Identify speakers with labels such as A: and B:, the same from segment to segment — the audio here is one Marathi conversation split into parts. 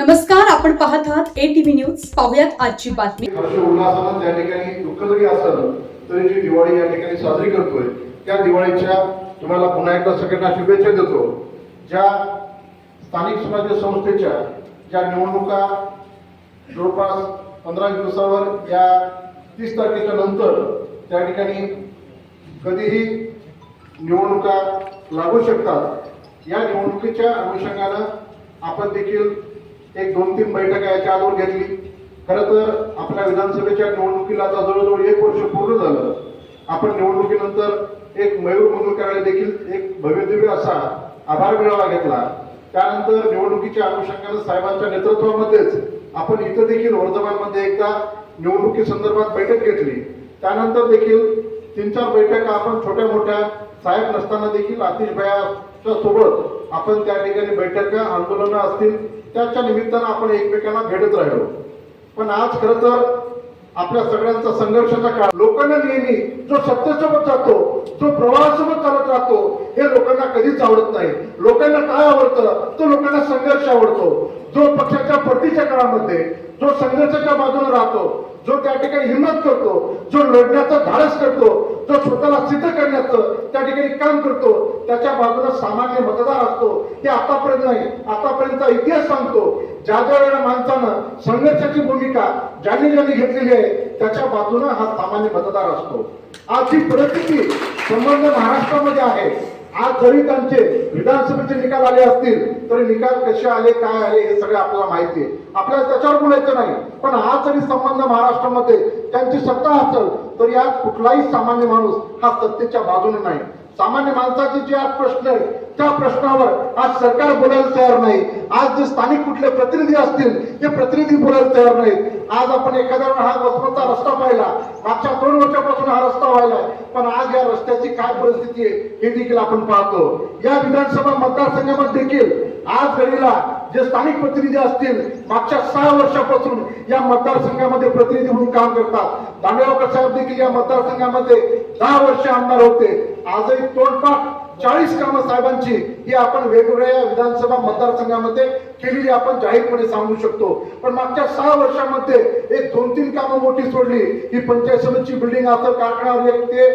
A: नमस्कार आपण पाहत आहात ए टीव्ही न्यूज पाहुयात आजची बातमी.
B: हर्ष उल्हासानं त्या ठिकाणी दुःख जरी असेल तरी जी दिवाळी या ठिकाणी साजरी करतोय त्या दिवाळीच्या तुम्हाला पुन्हा एकदा सगळ्यांना शुभेच्छा देतो. ज्या स्थानिक स्वराज्य संस्थेच्या ज्या निवडणुका जवळपास पंधरा दिवसावर या तीस तारखेच्या नंतर त्या ठिकाणी कधीही निवडणुका लागू शकतात या निवडणुकीच्या अनुषंगानं आपण देखील एक दोन तीन बैठका याच्या अगोदर घेतली. खरं तर आपल्या विधानसभेच्या निवडणुकीला आता जवळजवळ एक वर्ष पूर्ण झालं. आपण निवडणुकीनंतर एक मयूर मुंडूकराने देखील एक भव्यदिव्य असा आभार मिळावा घेतला. त्यानंतर निवडणुकीच्या अनुषंगाने साहेबांच्या नेतृत्वामध्येच आपण इथं देखील वर्धमानमध्ये एकदा निवडणुकी संदर्भात बैठक घेतली. त्यानंतर देखील तीन चार बैठका आपण छोट्या मोठ्या साहेब नसताना देखील आतिश भयाच्या सोबत आपण त्या ठिकाणी बैठका आंदोलनं असतील त्याच्या निमित्तानं आपण एकमेकांना भेटत राहिलो. पण आज खरं तर आपल्या सगळ्यांचा संघर्षाचा काळ. लोकांना नेहमी जो सत्तेसोबत जातो जो प्रवाहासोबत चालत राहतो हे लोकांना कधीच आवडत नाही. लोकांना काय आवडतं? तो लोकांना संघर्ष आवडतो. जो पक्षाच्या पडतीच्या काळामध्ये जो संघर्षाच्या बाजूने राहतो जो त्या ठिकाणी हिंमत करतो जो लढण्याचा धाडस करतो काम करतो त्याच्या बाजूला सामान्य मतदार असतो हे आतापर्यंत नाही आतापर्यंतचा इतिहास सांगतो. ज्या ज्या वेळेला माणसानं संघर्षाची भूमिका ज्यांनी ज्यांनी घेतलेली आहे त्याच्या बाजूनं हा सामान्य मतदार असतो. आज ही परिस्थिती संबंध महाराष्ट्रामध्ये आहे. आज जरी त्यांचे विधानसभेचे निकाल आले असतील तरी निकाल कसे आले काय आले हे सगळे आपल्याला माहिती आहे. आपल्याला त्याच्यावर बोलायचं नाही. पण आज जरी संबंध महाराष्ट्रामध्ये त्यांची सत्ता असेल तरी आज कुठलाही सामान्य माणूस हा सत्तेच्या बाजूने नाही. सामान्य माणसाचे जे आज प्रश्न आहे त्या प्रश्नावर आज सरकार बोलायला तयार नाही. आज जे स्थानिक कुठले प्रतिनिधी असतील ते प्रतिनिधी बोलायला तयार नाहीत. आज आपण एखाद्या वेळ हा वसमतचा रस्ता पाहिला. मागच्या दोन वर्षापासून हा रस्ता व्हायला पण आज या रस्त्याची काय परिस्थिती आहे हे देखील आपण पाहतो. या विधानसभा मतदारसंघामध्ये देखील आज घडीला जे स्थानिक प्रतिनिधी असतील मागच्या सहा वर्षापासून या मतदारसंघामध्ये प्रतिनिधी म्हणून काम करतात. दांडेगावकर साहेब देखील या मतदारसंघामध्ये दहा वर्ष आमदार होते. आजही तोडपाक चाळीस कामं साहेबांची ही आपण वेगवेगळ्या विधानसभा मतदारसंघामध्ये केलेली आपण जाहीरपणे सांगू शकतो. पण मागच्या सहा वर्षामध्ये एक दोन तीन कामं मोठी सोडली. ही पंचायत समितीची बिल्डिंग असं कारखाना ते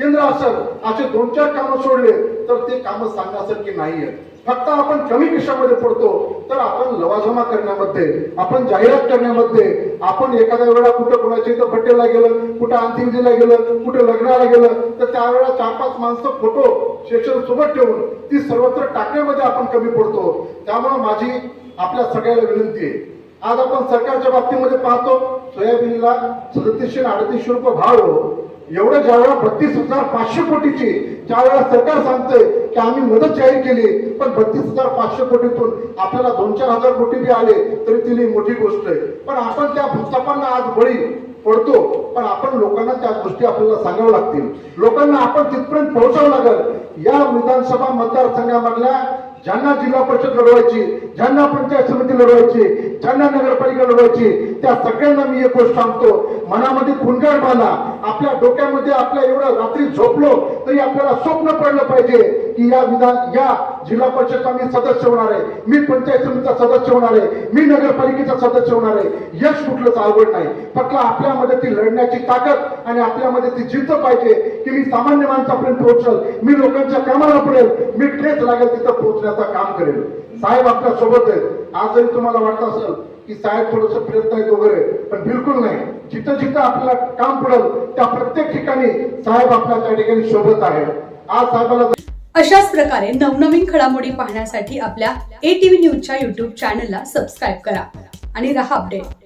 B: केंद्र असेल असे दोन चार कामं सोडले तर ते कामं सांगण्यासारखी नाहीये. फक्त आपण कमी कशामध्ये पडतो तर आपण लवाजमा करण्यामध्ये आपण जाहिरात करण्यामध्ये आपण एखाद्या वेळा कुठं कुणाच्या इथं बड्डेला गेलं कुठं अंतिमदिला गेलं कुठं लग्नाला गेलं तर त्यावेळेला चार पाच माणसं फोटो सेशन सोबत ठेवून ती सर्वत्र टाकण्यामध्ये आपण कमी पडतो. त्यामुळे माझी आपल्या सगळ्याला विनंती आहे. आज आपण सरकारच्या बाबतीमध्ये पाहतो सोयाबीनला सदतीसशे आणि अडतीसशे रुपये भाव. एवढं ज्यावेळेला बत्तीस हजार पाचशे कोटीची त्यावेळेला सरकार सांगते की आम्ही मदत जाहीर केली पण बत्तीस हजार पाचशे कोटीतून आपल्याला दोन चार हजार कोटी बी आले तरी ती मोठी गोष्ट आहे. पण आपण त्या भूतपांना आज बळी पडतो पण आपण लोकांना त्या गोष्टी आपल्याला सांगाव्या लागतील. लोकांना आपण तिथपर्यंत पोहोचावं लागेल. या विधानसभा मतदारसंघामधल्या ज्यांना जिल्हा परिषद लढवायची ज्यांना पंचायत समिती लढवायची ज्यांना नगरपालिका लढवायची त्या सगळ्यांना मी एक गोष्ट सांगतो. मनामध्ये खुणगार बांधा. आपल्या डोक्यामध्ये आपल्या एवढं रात्री झोपलो तरी आपल्याला स्वप्न पडलं पाहिजे की या विधान या जिल्हा परिषदचा मी सदस्य होणार आहे. मी पंचायत समितीचा सदस्य होणार आहे. मी नगरपालिकेचा सदस्य होणार आहे. यश कुठलंच आवड नाही. फक्त आपल्यामध्ये ती लढण्याची ताकद आणि आपल्यामध्ये ती जिद्द पाहिजे की मी सामान्य माणसापर्यंत पोहोचल. मी लोकांच्या कामाला पडेल मी ठेच लागेल तिथं पोहोचण्याचं काम करेल. साहेब आपल्यासोबत आहेत. आज जरी तुम्हाला वाटत असेल की साहेब थोडस प्रयत्न आहेत वगैरे पण बिलकुल नाही. जिथं जिथं आपलं काम पडल त्या प्रत्येक ठिकाणी साहेब आपल्या त्या ठिकाणी शोभत आहे आज साहेबाला
A: अशाच प्रकारे नवनवीन घडामोडी पाहण्यासाठी आपल्या ए टीव्ही न्यूजच्या युट्यूब चॅनलला सबस्क्राईब करा आणि रहा अपडेट